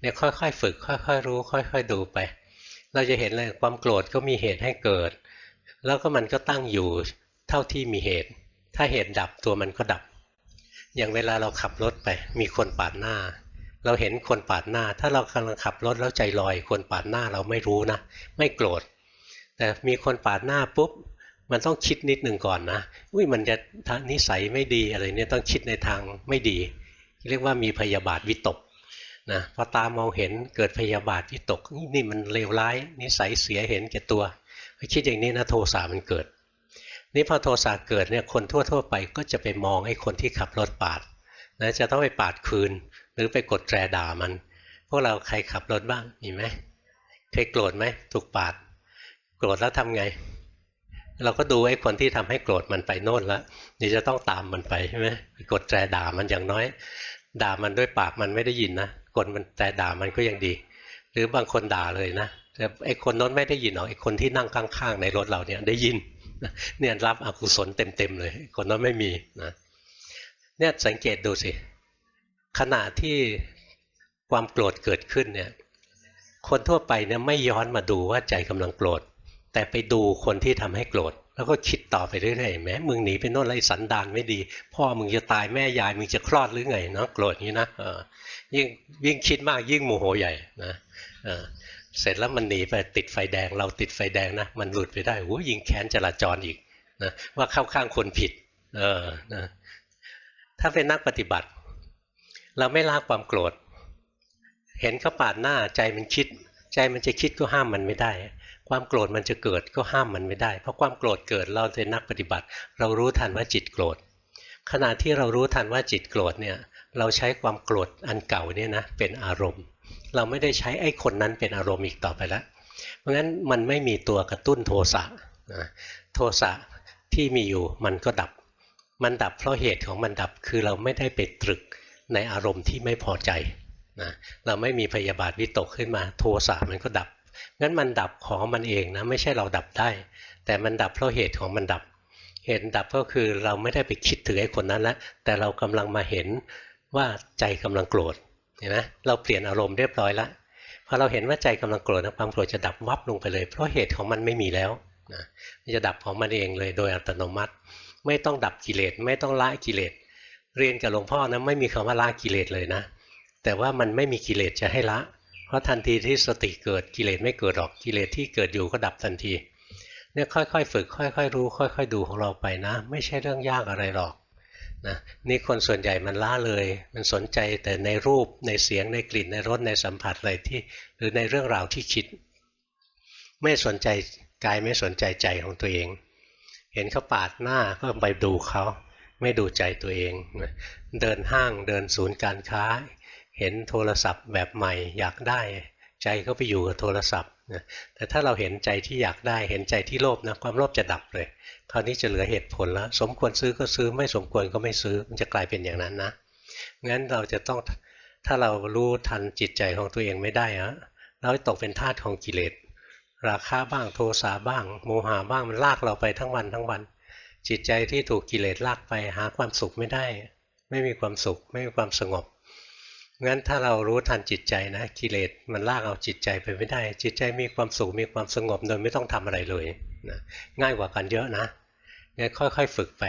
เนี่ยค่อยๆฝึก ค่อยๆรู้ ค่อย ๆ ดูไป เราจะเห็นเลยความโกรธก็มีเหตุให้เกิด แล้วก็มันก็ตั้งอยู่เท่าที่มีเหตุ ถ้าเหตุดับตัวมันก็ดับ อย่างเวลาเราขับรถไป มีคนปาดหน้า เราเห็นคนปาดหน้า ถ้าเรากำลังขับรถแล้วใจลอย คนปาดหน้าเราไม่รู้นะ ไม่โกรธ แต่มีคนปาดหน้าปุ๊บมันต้องคิดนิดหนึ่งก่อนนะ อุ้ยมันจะนิสัยไม่ดีอะไรเนี่ยต้องคิดในทางไม่ดี เรียกว่ามีพยาบาทวิตก นะพอตามองเห็นเกิดพยาบาทวิตกนี่มันเลวร้ายนิสัยเสียเห็นแก่ตัวคิดอย่างนี้นะโทสะมันเกิด นี่พอโทสะเกิดเนี่ยคนทั่ว ๆ ไปก็จะไปมองไอ้คนที่ขับรถปาดนะจะต้องไปปาดคืน หรือไปกดแตรด่ามัน พวกเราใครขับรถบ้างมีไหมเคยโกรธไหมถูกปาด โกรธแล้วทำไง เราก็ดูไอ้คนที่ทำให้โกรธมันไปโน่นแล้วนี่จะต้องตามมันไปใช่ไหมกดแตรด่ามันอย่างน้อย ด่ามันด้วยปากมันไม่ได้ยินนะ กดมันแต่ด่ามันก็ยังดี หรือบางคนด่าเลยนะแต่ไอ้คนน้นไม่ได้ยินหรอกไอ้คนที่นั่งข้างๆในรถเราเนี่ยได้ยินเนี่ยรับอกุศลเต็มๆเลย คนนั้นไม่มีนะเนี่ยสังเกตดูสิ ขณะที่ความโกรธเกิดขึ้นเนี่ยคนทั่วไปเนี่ยไม่ย้อนมาดูว่าใจกำลังโกรธแต่ไปดูคนที่ทำให้โกรธ แล้วก็คิดต่อไปเรื่อยๆแม้มึงหนีไปโน่นไรสันดานไม่ดี พ่อมึงจะตายแม่ยายมึงจะคลอดหรือไงเนาะโกรธนี้นะยิ่งยิ่งคิดมากยิ่งโมโหใหญ่นะเสร็จแล้วมันหนีไปติดไฟแดง เราติดไฟแดงนะมันหลุดไปได้โอ้ยิงแค้นจราจรอีกนะว่าเข้าข้างคนผิดเออนะถ้าเป็นนักปฏิบัติ เราไม่ละความโกรธ เห็นเขาปาดหน้าใจมันคิด ใจมันจะคิดก็ห้ามมันไม่ได้ ความโกรธมันจะเกิดก็ห้ามมันไม่ได้ เพราะความโกรธเกิดเราเป็นนักปฏิบัติ เรารู้ทันว่าจิตโกรธ ขณะที่เรารู้ทันว่าจิตโกรธเนี่ยเราใช้ความโกรธอันเก่าเนี่ยนะเป็นอารมณ์ เราไม่ได้ใช้ไอ้คนนั้นเป็นอารมณ์อีกต่อไปแล้ว เพราะงั้นมันไม่มีตัวกระตุ้นโทสะนะโทสะที่มีอยู่มันก็ดับ มันดับเพราะเหตุของมันดับคือเราไม่ได้ไปตรึกในอารมณ์ที่ไม่พอใจ นะเราไม่มีพยาบาทวิตกขึ้นมา โทสะมันก็ดับ งั้นมันดับของมันเองนะไม่ใช่เราดับได้ แต่มันดับเพราะเหตุของมันดับ เหตุดับก็คือเราไม่ได้ไปคิดถึงไอ้คนนั้นแล้วแต่เรากำลังมาเห็นว่าใจกำลังโกรธเห็นไหมเราเปลี่ยนอารมณ์เรียบร้อยแล้วพอเราเห็นว่าใจกำลังโกรธนะความโกรธจะดับวับลงไปเลย เพราะเหตุของมันไม่มีแล้วนะมันจะดับของมันเองเลยโดยอัตโนมัติ ไม่ต้องดับกิเลสไม่ต้องละกิเลส เรียนกับหลวงพ่อนะไม่มีคำว่าละกิเลสเลยนะ แต่ว่ามันไม่มีกิเลสจะให้ละ เพราะทันทีที่สติเกิดกิเลสไม่เกิดหรอกกิเลสที่เกิดอยู่ก็ดับทันที เนี่ยค่อยๆ ฝึกค่อยๆ รู้ ค่อย ๆ ดูของเราไปนะ ไม่ใช่เรื่องยากอะไรหรอกนะนี่คนส่วนใหญ่มันล่าเลย มันสนใจแต่ในรูปในเสียงในกลิ่นในรสในสัมผัสอะไรที่ หรือในเรื่องราวที่คิด ไม่สนใจกายไม่สนใจใจของตัวเอง เห็นเขาปาดหน้าก็ไปดูเขาไม่ดูใจตัวเอง เดินห้างเดินศูนย์การค้า เห็นโทรศัพท์แบบใหม่อยากได้ ใจก็ไปอยู่กับโทรศัพท์นะแต่ถ้าเราเห็นใจที่อยากได้เห็นใจที่โลภนะความโลภจะดับเลย คราวนี้จะเหลือเหตุผลแล้ว สมควรซื้อก็ซื้อไม่สมควรก็ไม่ซื้อมันจะกลายเป็นอย่างนั้นนะงั้นเราจะต้องถ้าเรารู้ทันจิตใจของตัวเองไม่ได้อะเราตกเป็นทาสของกิเลสราคาบ้างโทสะบ้าง โมหะบ้างมันลากเราไปทั้งวันทั้งวัน จิตใจที่ถูกกิเลสลากไปหาความสุขไม่ได้ ไม่มีความสุข ไม่มีความสงบ งั้นถ้าเรารู้ทันจิตใจนะกิเลสมันลากเอาจิตใจไปไม่ได้ จิตใจมีความสุขมีความสงบโดยไม่ต้องทำอะไรเลยนะง่ายกว่ากันเยอะนะงั้นค่อย ๆ ฝึกไป